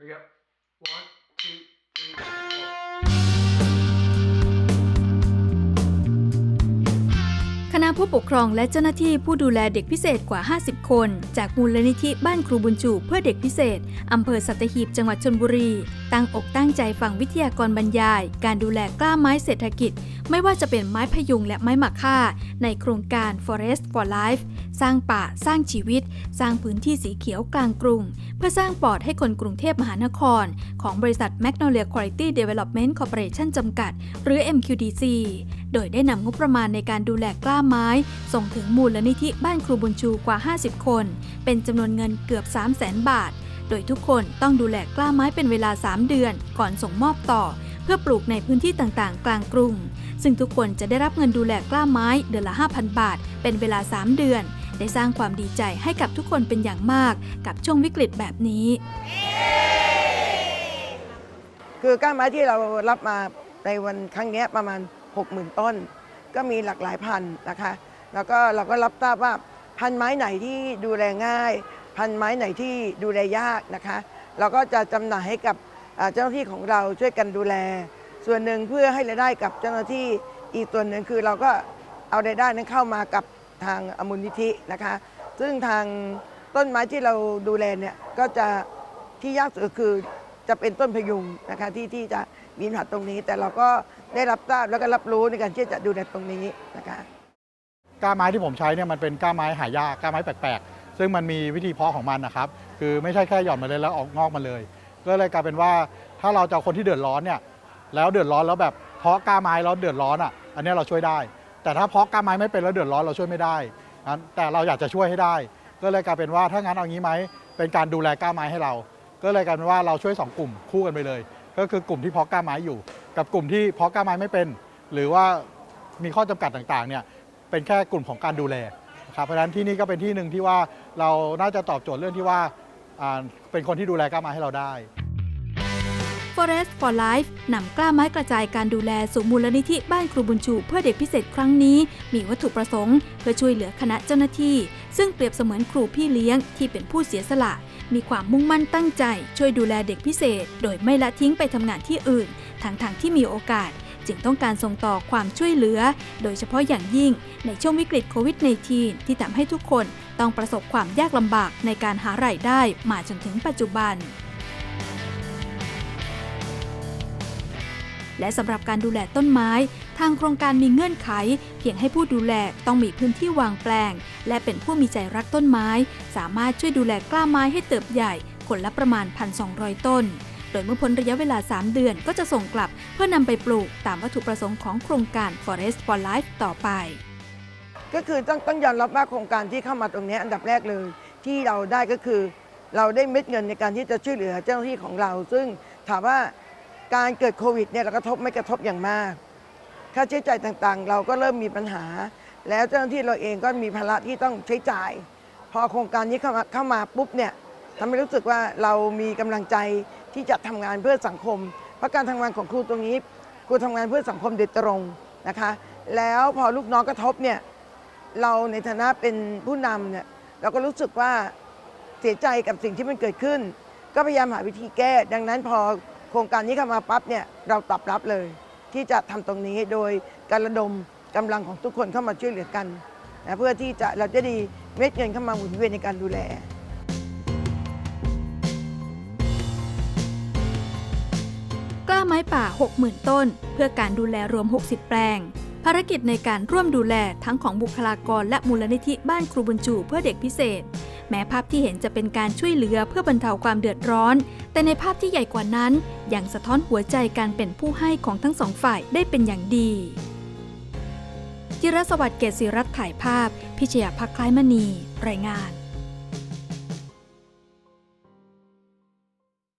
we go. One, two, three, ผู้ปกครองและเจ้าหน้าที่ผู้ดูแลเด็กพิเศษกว่า 50 คน จากมูลนิธิบ้านครูบุญจูเพื่อเด็กพิเศษ อำเภอสัตหีบจังหวัดชนบุรี ตั้งอกตั้งใจฟังวิทยากรบรรยาย การดูแลกล้าไม้เศรษฐกิจ ไม่ว่าจะเป็นไม้พยุงและไม้หมักค่า ในโครงการ Forest for Life สร้างป่าสร้างชีวิต สร้างพื้นที่สีเขียวกลางกรุง เพื่อสร้างปอดให้คนกรุงเทพมหานคร ของบริษัท Magnolia Quality Development Corporation จำกัด หรือ MQDC โดยได้นำงบประมาณในการดูแลกล้าไม้ส่งถึงมูลลนิธิบ้านครูบุญชูกว่า 50 คน เป็นจำนวนเงินเกือบ 3 0 0แสนบาท โดยทุกคนต้องดูแลกล้าไม้เป็นเวลา 3 เดือน ก่อนส่งมอบต่อ เพื่อปลูกในพื้นที่ต่างๆ กลางกรุง ซึ่งทุกคนจะได้รับเงินดูแลกล้าไม้เดือนละ 5,000 บาท เป็นเวลา 3 เดือน ได้สร้างความดีใจให้กับทุกคนเป็นอย่างมาก กับช่วงวิกฤตแบบนี้ คือกล้าไม้ที่เรารับมาในวันครั้งเนี้ยประมาณ 60,000 ต้น ก็มีหลากหลายพันธุ์นะคะ แล้วก็เราก็รับทราบว่าพันธุ์ไม้ไหนที่ดูแลง่าย พันธุ์ไม้ไหนที่ดูแลยากนะคะ เราก็จะจำหน่ายให้กับเจ้าหน้าที่ของเราช่วยกันดูแล ส่วนหนึ่งเพื่อให้รายได้กับเจ้าหน้าที่อีกส่วนหนึ่งคือเราก็เอารายได้นั้นเข้ามากับทางอมูลนิธินะคะ ซึ่งทางต้นไม้ที่เราดูแลเนี่ยก็จะที่ยากสุดคือ จะเป็นต้นพยุงนะคะที่ที่จะมีปัญหาตรงนี้ แต่เราก็ได้รับทราบแล้วก็รับรู้ในการที่จะดูแลตรงนี้นะคะก้าไม้ที่ผมใช้เนี่ยมันเป็นก้าไม้หายากก้าไม้แปลกๆ ซึ่งมันมีวิธีเพาะของมันนะครับ คือไม่ใช่แค่หย่อนมาเลยแล้วออกงอกมาเลย ก็เลยกลายเป็นว่าถ้าเราจะเอคนที่เดือดร้อนเนี่ยแล้วเดือดร้อนแล้วแบบเพาะก้าไม้แล้วเดือดร้อนอะอันนี้เราช่วยได้ แต่ถ้าเพาะก้าไม้ไม่เป็นแล้วเดือดร้อนเราช่วยไม่ได้แต่เราอยากจะช่วยให้ได้ ก็เลยกลายเป็นว่าถ้างั้นเอางี้ไหมเป็นการดูแลก้าไม้ให้เรา ก็เลยกลายเป็นว่าเราช่วยสองกลุ่มคู่กันไปเลย ก็คือกลุ่มที่เพาะกล้าไม้อยู่ กับกลุ่มที่เพาะกล้าไม้ไม่เป็น หรือว่ามีข้อจำกัดต่างๆเนี่ยเป็นแค่กลุ่มของการดูแลครับเพราะฉะนั้นที่นี่ก็เป็นที่หนึ่งที่ว่าเราน่าจะตอบโจทย์เรื่องที่ว่าเป็นคนที่ดูแลกล้าไม้ให้เราได้ Forest for Life นำกล้าไม้กระจายการดูแลสู่มูลนิธิบ้านครูบุญชูเพื่อเด็กพิเศษครั้งนี้ มีวัตถุประสงค์ เพื่อช่วยเหลือคณะเจ้าหน้าที่ ซึ่งเปรียบเสมือนครูพี่เลี้ยงที่เป็นผู้เสียสละ มีความมุ่งมั่นตั้งใจ ช่วยดูแลเด็กพิเศษ โดยไม่ละทิ้งไปทำงานที่อื่น ทั้งทางๆที่มีโอกาส จึงต้องการส่งต่อความช่วยเหลือ โดยเฉพาะอย่างยิ่งในช่วงวิกฤตโควิด -19 ที่ทำให้ทุกคนต้องประสบความยากลำบากในการหารายได้มาจนถึงปัจจุบัน และสำหรับการดูแลต้นไม้ ทางโครงการมีเงื่อนไข เพียงให้ผู้ดูแลต้องมีพื้นที่วางแปลง และเป็นผู้มีใจรักต้นไม้ สามารถช่วยดูแลกล้าไม้ให้เติบใหญ่คนละประมาณ 1,200 ต้น โดยเมื่อพ้นระยะเวลา 3 เดือนก็จะส่งกลับเพื่อนำไปปลูกตามวัตถุประสงค์ของโครงการ Forest for Life ต่อไป ก็คือต้องต้องยอมรับว่าโครงการที่เข้ามาตรงนี้อันดับแรกเลย ที่เราได้ก็คือ เราได้เม็ดเงินในการที่จะช่วยเหลือเจ้าหน้าที่ของเรา ซึ่งถามว่า การเกิดโควิดเนี่ยเรากระทบไม่กระทบอย่างมาก ค่าใช้จ่ายต่างๆ เราก็เริ่มมีปัญหา แล้วเจ้าหน้าที่เราเองก็มีภาระที่ต้องใช้จ่าย พอโครงการนี้เข้ามาเข้ามาปุ๊บเนี่ยทำให้รู้สึกว่าเรามีกำลังใจที่จะทำงานเพื่อสังคม เพราะการทำงานของครูตรงนี้ครูทำงานเพื่อสังคมโดยตรงนะคะ แล้วพอลูกน้องกระทบเนี่ยเราในฐานะเป็นผู้นำเนี่ยเราก็รู้สึกว่าเสียใจกับสิ่งที่มันเกิดขึ้น ก็พยายามหาวิธีแก้ ดังนั้นพอ โครงการนี้เข้ามาปั๊บเนี่ยเราตอบรับเลย ที่จะทำตรงนี้โดยการระดมกำลังของทุกคนเข้ามาช่วยเหลือกันนะเพื่อที่จะเราจะดีเม็ดเงินเข้ามาหมุนเวียนในการดูแลกล้าไม้ป่า 60,000 ต้น เพื่อการดูแลรวม 60 แปลง ภารกิจในการร่วมดูแลทั้งของบุคลากรและมูลนิธิบ้านครูบุญจูเพื่อเด็กพิเศษ แม้ภาพที่เห็นจะเป็นการช่วยเหลือเพื่อบรรเทาความเดือดร้อน แต่ในภาพที่ใหญ่กว่านั้นยังสะท้อนหัวใจการเป็นผู้ให้ของทั้งสองฝ่ายได้เป็นอย่างดีจิรสวัสดิ์เกศิรัตน์ถ่ายภาพ พิชยาภักคล้ายมณี รายงาน